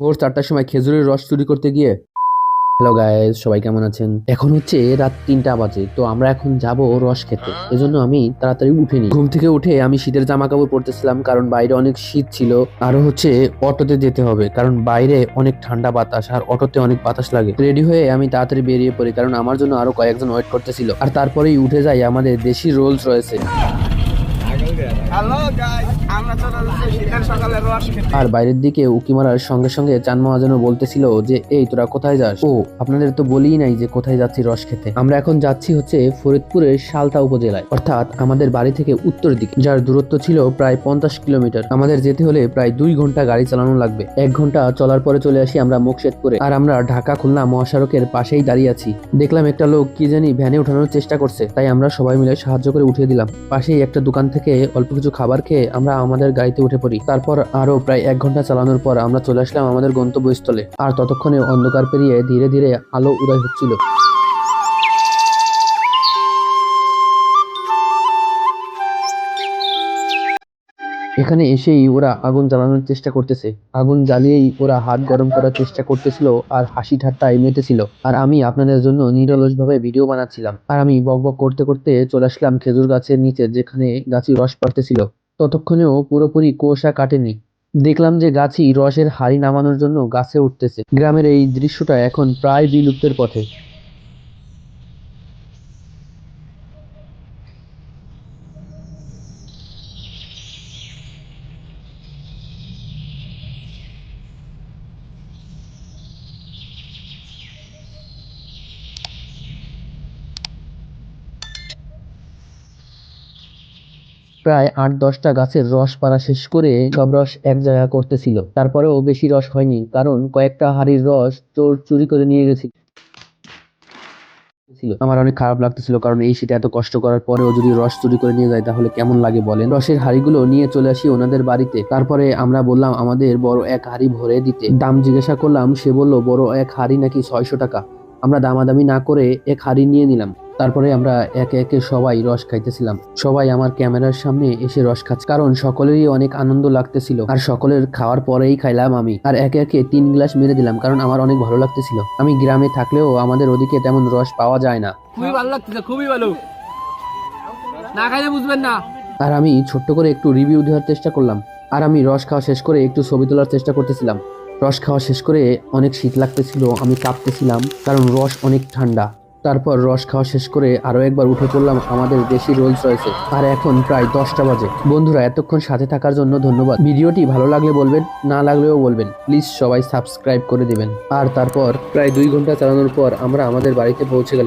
ভোর চারটার সময় খেজুরের রস চুরি করতে গিয়ে। হ্যালো গাইস সবাই কেমন আছেন? এখন হচ্ছে রাত তিনটা বাজে, তো আমরা এখন যাব রস খেতে। এজন্য আমি তাড়াতাড়ি উঠিনি। ঘুম থেকে উঠে আমি শীতের জামা কাপড় পরতেছিলাম, কারণ বাইরে অনেক শীত ছিল। আরও হচ্ছে অটোতে যেতে হবে, কারণ বাইরে অনেক ঠান্ডা বাতাস আর অটোতে অনেক বাতাস লাগে। রেডি হয়ে আমি তাড়াতাড়ি বেরিয়ে পড়ি, কারণ আমার জন্য আরও কয়েকজন ওয়েট করতেছিল। আর তারপরেই উঠে যাই আমাদের দেশি রোলস রয়েছে। আর বাইরের দিকে উকি মারার সঙ্গে সঙ্গে চান মহাজন বলতেছিল যে, এই, তোরা কোথায় যাস? ও, আপনাদের তো বলিই নাই যে কোথায় যাচ্ছি রস খেতে। আমরা এখন যাচ্ছি হচ্ছে ফরিদপুরের সালতা উপজেলায়, অর্থাৎ আমাদের বাড়ি থেকে উত্তর দিকে, যার দূরত্ব ছিল প্রায় পঞ্চাশ কিলোমিটার। আমাদের যেতে হলে প্রায় দুই ঘণ্টা গাড়ি চালানো লাগবে। এক ঘণ্টা চলার পরে চলে আসি আমরা মুকশেদপুরে। আর আমরা ঢাকা, খুলনা, মহাসড়কের পাশেই দাঁড়িয়ে আছি। দেখলাম একটা লোক কি জানি ভ্যানে উঠানোর চেষ্টা করছে, তাই আমরা সবাই মিলে সাহায্য করে উঠিয়ে দিলাম। পাশেই একটা দোকান থেকে অল্প কিছু খাবার খেয়ে আমরা আমাদের গাড়িতে উঠে পড়ি। তারপর আরও প্রায় এক ঘণ্টা চালানোর পর আমরা চলে আসলাম আমাদের গন্তব্যস্থলে। আর ততক্ষণে অন্ধকার পেরিয়ে ধীরে ধীরে আলো উদয় হচ্ছিল। এখানে এসেই ওরা আগুন জ্বালানোর চেষ্টা করতেছে। আগুন জ্বালিয়েই ওরা হাত গরম করার চেষ্টা করতেছিল আর হাসি ঠাট্টা মেতেছিল আর আমি আপনাদের জন্য নিরলসভাবে ভিডিও বানাচ্ছিলাম। আর আমি বক বক করতে করতে চলে আসলাম খেজুর গাছের নিচে, যেখানে গাছি রস পাড়তেছিল। ততক্ষণেও পুরোপুরি কুয়াশা কাটেনি। দেখলাম যে গাছি রসের হাড়ি নামানোর জন্য গাছে উঠতেছে। গ্রামের এই দৃশ্যটা এখন প্রায় বিলুপ্তের পথে। প্রায় আট দশটা গাছের রস পাড়া শেষ করে সব রস এক জায়গা করতেছিল। তারপরেও বেশি রস হয়নি, কারণ কয়েকটা হাড়ির রস চোর চুরি করে নিয়ে গেছিল। ছিল আমার অনেক খারাপ লাগতেছিল, কারণ এই শীতে এত কষ্ট করার পরেও যদি রস চুরি করে নিয়ে যায় তাহলে কেমন লাগে বলেন? রসের হাড়িগুলো নিয়ে চলে আসি ওনাদের বাড়িতে। তারপরে আমরা বললাম, আমাদের বড় এক হাড়ি ভরে দিতে। দাম জিজ্ঞাসা করলাম, সে বলল, বড় এক হাড়ি নাকি ছয়শো টাকা? আমরা দামাদামি না করে এক হাড়ি নিয়ে নিলাম। তারপরে আমরা একে একে সবাই রস খাইতেছিলাম। সবাই আমার ক্যামেরার সামনে এসে রস খাচ্ছে। কারণ সকলেরই অনেক আনন্দ লাগতেছিল। আর সকলের খাওয়ার পরেই খাইলাম আমি। আর একে একে তিন গ্লাস মেরে দিলাম কারণ আমার অনেক ভালো লাগতেছিল। আমি গ্রামে থাকলেও আমাদের ওদিকে তেমন রস পাওয়া যায় না। খুবই ভালো লাগতেছে খুবই ভালো। না খাইলে বুঝবেন না। আর আমি ছোট্ট করে একটু রিভিউ দেওয়ার চেষ্টা করলাম। আর আমি রস খাওয়া শেষ করে একটু ছবি তোলার চেষ্টা করতেছিলাম। রস খাওয়া শেষ করে অনেক শীত লাগতেছিল আমি কাঁপতেছিলাম। কারণ রস অনেক ঠান্ডা। তারপর রস খাওয়া শেষ করে আরও একবার উঠে পড়লাম আমাদের দেশি রোলস রয়েছে। আর এখন প্রায় দশটা বাজে। বন্ধুরা, এতক্ষণ সাথে থাকার জন্য ধন্যবাদ। ভিডিওটি ভালো লাগলে বলবেন, না লাগলেও বলবেন। প্লিজ সবাই সাবস্ক্রাইব করে দিবেন। আর তারপর প্রায় দুই ঘণ্টা চালানোর পর আমরা আমাদের বাড়িতে পৌঁছে গেলাম।